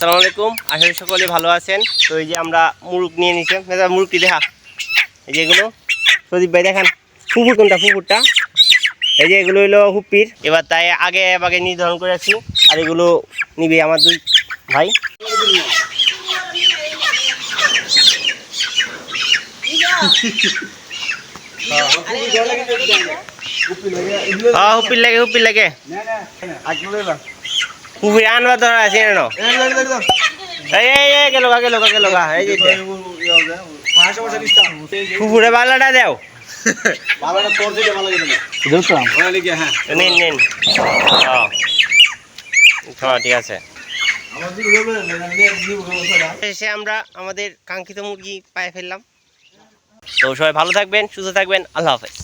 আসসালামু আলাইকুম আশা করি সকলে ভালো আছেন। তো এই যে আমরা মুরগ নিয়ে নিছি। মেজা মুরগটি দেখা। এই যে এগুলো। প্রদীপ ভাই দেখান পুকুর কোনটা পুকুরটা? এই যে এগুলো হলো হুপ্পির। এবার তাই আগে আগে নির্ধারণ করে আছি আর এগুলো নিবে আমার দুই ভাই। হ্যাঁ হুপ্পির লাগে হুপ্পির লাগে। হুপ্পির আনবা তো আছে না। পুকুরে বালাটা দেও নিন নিন ঠিক আছে শেষে আমরা আমাদের কাঙ্ক্ষিত মুরগি পায়ে ফেললাম তো সবাই ভালো থাকবেন সুস্থ থাকবেন আল্লাহ হাফেজ।